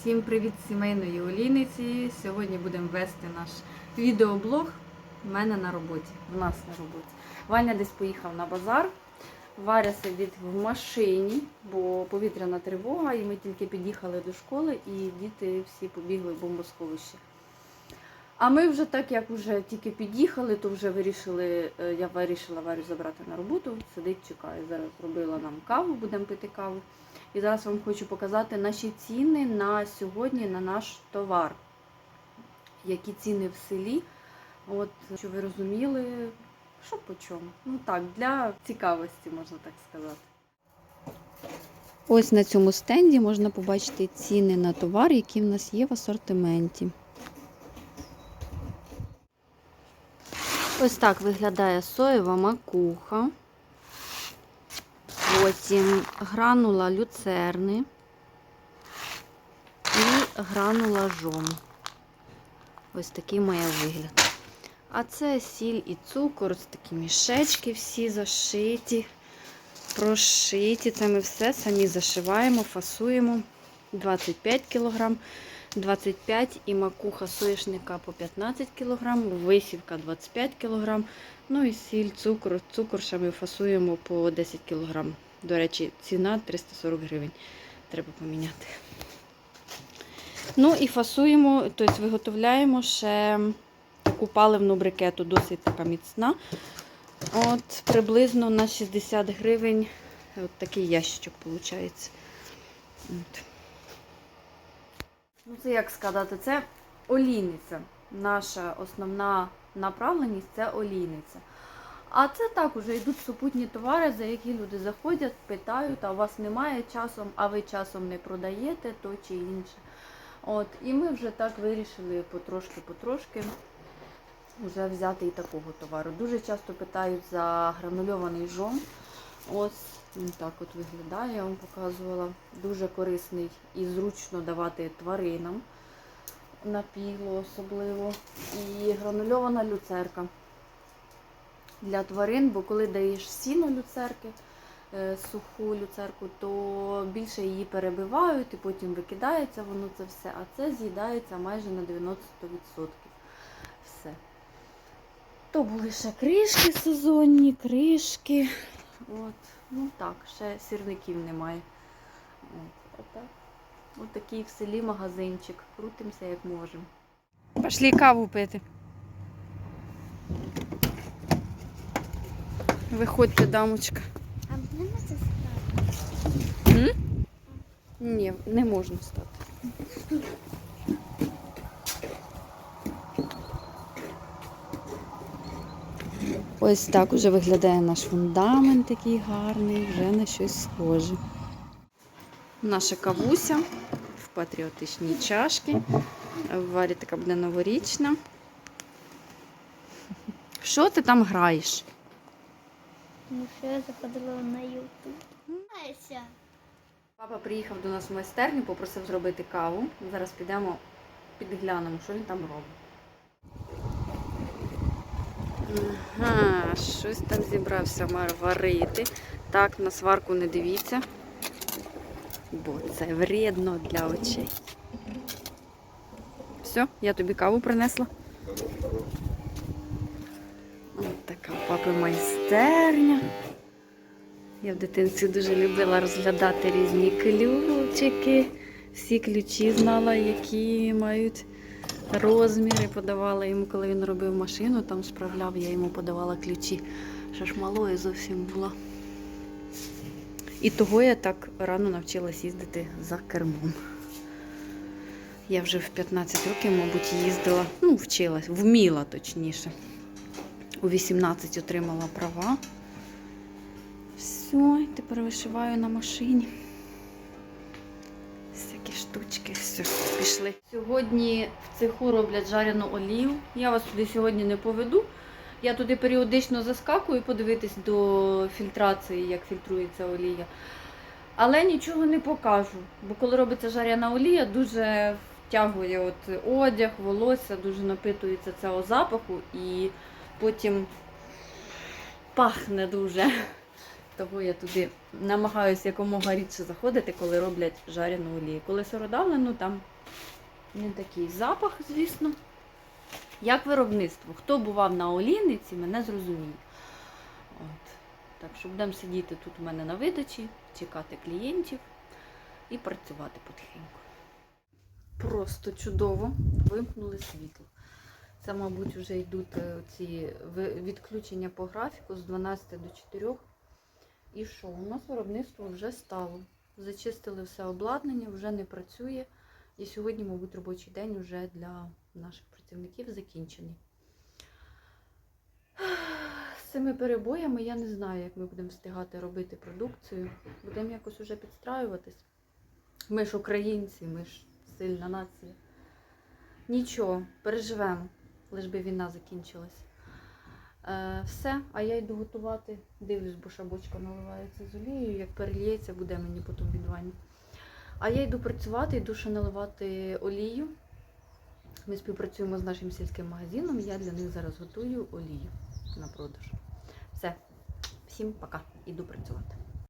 Всім привіт сімейної олійниці. Сьогодні будемо вести наш відеоблог в мене на роботі. В нас на роботі. Ваня десь поїхав на базар. Варя сидить в машині, бо повітряна тривога, і ми тільки під'їхали до школи, і діти всі побігли в бомбосховище. А ми вже так, як вже тільки під'їхали, то вже вирішили, е, я вирішила Варю забрати на роботу, сидить, чекає. Зараз зробила нам каву, будемо пити каву. І зараз вам хочу показати наші ціни на сьогодні на наш товар. Які ціни в селі. От, щоб ви розуміли, що по чому. Ну так, для цікавості, можна так сказати. Ось на цьому стенді можна побачити ціни на товар, які в нас є в асортименті. Ось так виглядає соєва макуха. Потім гранула люцерни і гранула жом. Ось такий має вигляд. А це сіль і цукор, ось такі мішечки всі зашиті, прошиті. Це ми все самі зашиваємо, фасуємо 25 кг, 25 і макуха соєшника по 15 кг, висівка 25 кг. Ну і сіль, цукор. Цукор ще ми фасуємо по 10 кг. До речі, ціна 340 гривень. Треба поміняти. Ну і фасуємо, тобто виготовляємо ще таку паливну брикету, досить така міцна. От приблизно на 60 гривень от такий ящичок виходить. От. Ну, це як сказати, це олійниця. Наша основна направленість це олійниця. А це так уже йдуть супутні товари, за які люди заходять, питають, а у вас немає часом, а ви часом не продаєте то чи інше. От, І ми вже так вирішили потрошки-потрошки вже взяти і такого товару. Дуже часто питають за гранульований жом. Ось він так от виглядає, я вам показувала. Дуже корисний і зручно давати тваринам на піло особливо. І гранульована люцерка для тварин, бо коли даєш сіно люцерки, е, суху люцерку, то більше її перебивають і потім викидається воно це все, а це з'їдається майже на 90%. Все. То були ще кришки сезонні, кришки. От. Ну так, ще сірників немає. От. Ось такий в селі магазинчик. Крутимося як можемо. Пішли каву пити. Виходьте, дамочка. А можна це стати? М? Ні, не можна стати. Ось так уже виглядає наш фундамент такий гарний, вже на щось схоже. Наша кавуся в патріотичній чашці. Варі така буде новорічна. Що ти там граєш? Ну що я заходила на Ютуб. Папа приїхав до нас в майстерню, попросив зробити каву. Зараз підемо підглянемо, що він там робить. Ага, щось там зібрався мар варити. Так, на сварку не дивіться, бо це вредно для очей. Все, я тобі каву принесла. Ось така папи майстерня. Я в дитинстві дуже любила розглядати різні ключики. Всі ключі знала, які мають розміри. Подавала йому, коли він робив машину, там справляв, я йому подавала ключі. Ще ж малою зовсім була. І того я так рано навчилась їздити за кермом. Я вже в 15 років, мабуть, їздила, ну, вчилась, вміла точніше. У 18 отримала права. Все, тепер вишиваю на машині. Штучки, все, пішли. Сьогодні в цеху роблять жарену олію. Я вас туди сьогодні не поведу. Я туди періодично заскакую подивитись до фільтрації, як фільтрується олія. Але нічого не покажу. Бо коли робиться жарена олія, дуже втягує от одяг, волосся, дуже напитується цього запаху і потім пахне дуже. Того я туди намагаюся якомога рідше заходити, коли роблять жарену олію. Коли сиродавлену, там не такий запах, звісно. Як виробництво. Хто бував на олійниці, мене зрозуміє. От. Так що будемо сидіти тут у мене на видачі, чекати клієнтів і працювати потихеньку. Просто чудово вимкнули світло. Це, мабуть, вже йдуть е, ці відключення по графіку з 12 до 4. І що? У нас виробництво вже стало. Зачистили все обладнання, вже не працює. І сьогодні, мабуть, робочий день вже для наших працівників закінчений. З цими перебоями я не знаю, як ми будемо встигати робити продукцію. Будемо якось уже підстраюватись. Ми ж українці, ми ж сильна нація. Нічого, переживемо, лиш би війна закінчилась. Е, все, а я йду готувати. Дивлюсь, бо шабочка наливається з олією. Як перельється, буде мені потім відвані. А я йду працювати, йду ще наливати олію. Ми співпрацюємо з нашим сільським магазином. Я для них зараз готую олію на продаж. Все, всім пока, іду працювати.